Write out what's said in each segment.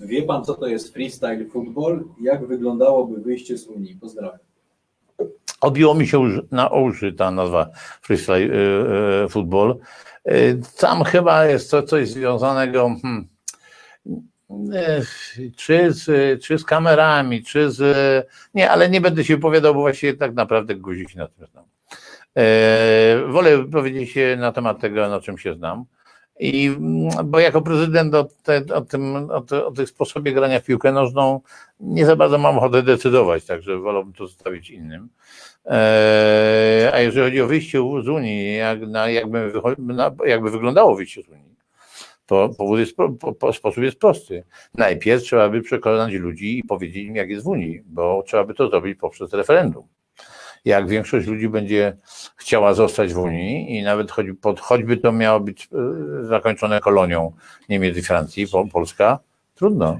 Wie pan, co to jest freestyle football? Jak wyglądałoby wyjście z Unii? Pozdrawiam. Obiło mi się na uszy ta nazwa freestyle y, y, football. Y, Tam chyba jest to coś związanego hmm, y, czy z, czy z kamerami, czy z... Nie, ale nie będę się wypowiadał, bo właściwie tak naprawdę guzik się na tym znam. E, Wolę powiedzieć na temat tego, na czym się znam. I, mm, bo jako prezydent o, te, o, tym, o, te, o tym sposobie grania w piłkę nożną nie za bardzo mam ochotę decydować, także wolałbym to zostawić innym. Eee, A jeżeli chodzi o wyjście z Unii, jak, na, jakby, na, jakby wyglądało wyjście z Unii, to powód jest, po, po, sposób jest prosty. Najpierw trzeba by przekonać ludzi i powiedzieć im, jak jest w Unii, bo trzeba by to zrobić poprzez referendum. Jak większość ludzi będzie chciała zostać w Unii i nawet pod, choćby to miało być e, zakończone kolonią Niemiec i Francji, Pol, Polska, trudno.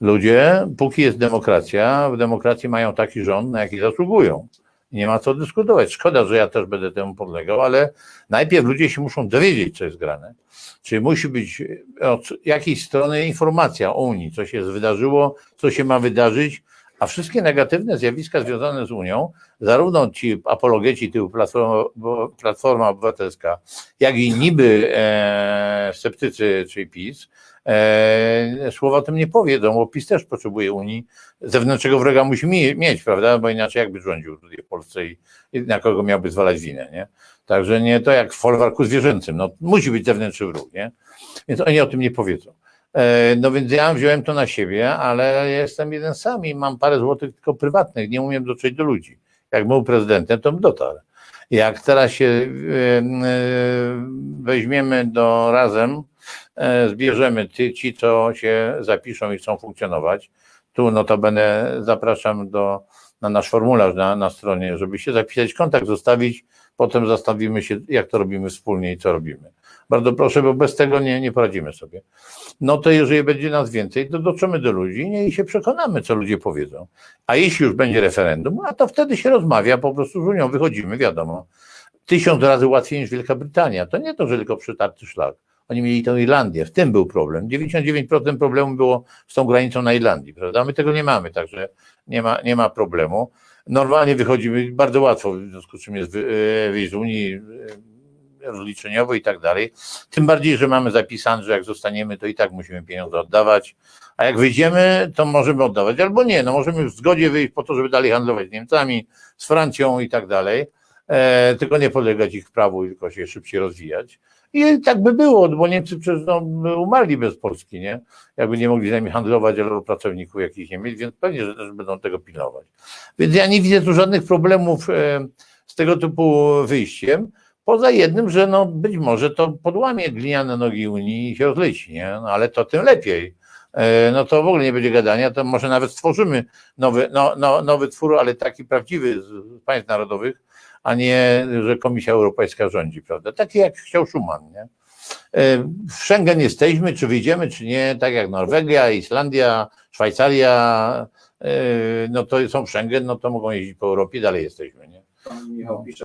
Ludzie, póki jest demokracja, w demokracji mają taki rząd, na jaki zasługują. Nie ma co dyskutować. Szkoda, że ja też będę temu podlegał, ale najpierw ludzie się muszą dowiedzieć, co jest grane. Czyli musi być od jakiejś strony informacja o Unii, co się wydarzyło, co się ma wydarzyć, a wszystkie negatywne zjawiska związane z Unią, zarówno ci apologeci typu Platforma, Platforma Obywatelska, jak i niby e, sceptycy, czyli PiS, e, słowa o tym nie powiedzą, bo PiS też potrzebuje Unii. Zewnętrznego wroga musi mi, mieć, prawda? Bo inaczej jakby rządził tutaj w Polsce i, i na kogo miałby zwalać winę, nie? Także nie to jak w folwarku zwierzęcym, no musi być zewnętrzny wróg, nie? Więc oni o tym nie powiedzą. E, No więc ja wziąłem to na siebie, ale jestem jeden sam i mam parę złotych tylko prywatnych, nie umiem dotrzeć do ludzi. Jak był prezydentem, to bym dotarł. Jak teraz się e, e, weźmiemy do razem, zbierzemy ty, ci, co się zapiszą i chcą funkcjonować, tu notabene zapraszam do, na nasz formularz na, na stronie, żeby się zapisać, kontakt zostawić, potem zastawimy się, jak to robimy wspólnie i co robimy. Bardzo proszę, bo bez tego nie, nie poradzimy sobie. No to jeżeli będzie nas więcej, to dotrzemy do ludzi nie, i się przekonamy, co ludzie powiedzą. A jeśli już będzie referendum, a to wtedy się rozmawia po prostu z Unią, wychodzimy, wiadomo. Tysiąc razy łatwiej niż Wielka Brytania. To nie to, że tylko przetarty szlak. Oni mieli tę Irlandię, w tym był problem. 99% problemu było z tą granicą na Irlandii, prawda? My tego nie mamy, także nie ma, nie ma problemu. Normalnie wychodzimy, bardzo łatwo, w związku z czym jest e, wyjść z Unii e, rozliczeniowo i tak dalej. Tym bardziej, że mamy zapisane, że jak zostaniemy, to i tak musimy pieniądze oddawać, a jak wyjdziemy, to możemy oddawać albo nie. No możemy w zgodzie wyjść po to, żeby dalej handlować z Niemcami, z Francją i tak dalej, e, tylko nie podlegać ich prawu, tylko się szybciej rozwijać. I tak by było, bo Niemcy no, umarli bez Polski, nie? Jakby nie mogli z nami handlować albo pracowników jakichś nie mieć, więc pewnie, że też będą tego pilnować. Więc ja nie widzę tu żadnych problemów e, z tego typu wyjściem. Poza jednym, że no być może to podłamie gliniane nogi Unii i się rozleci, nie? No ale to tym lepiej. E, No to w ogóle nie będzie gadania, to może nawet stworzymy nowy, no, no, nowy twór, ale taki prawdziwy z państw narodowych, a nie, że Komisja Europejska rządzi, prawda? Taki jak chciał Schuman, nie? E, W Schengen jesteśmy, czy wyjdziemy, czy nie, tak jak Norwegia, Islandia, Szwajcaria, e, no to są w Schengen, no to mogą jeździć po Europie, dalej jesteśmy, nie? Pan Michał pisze,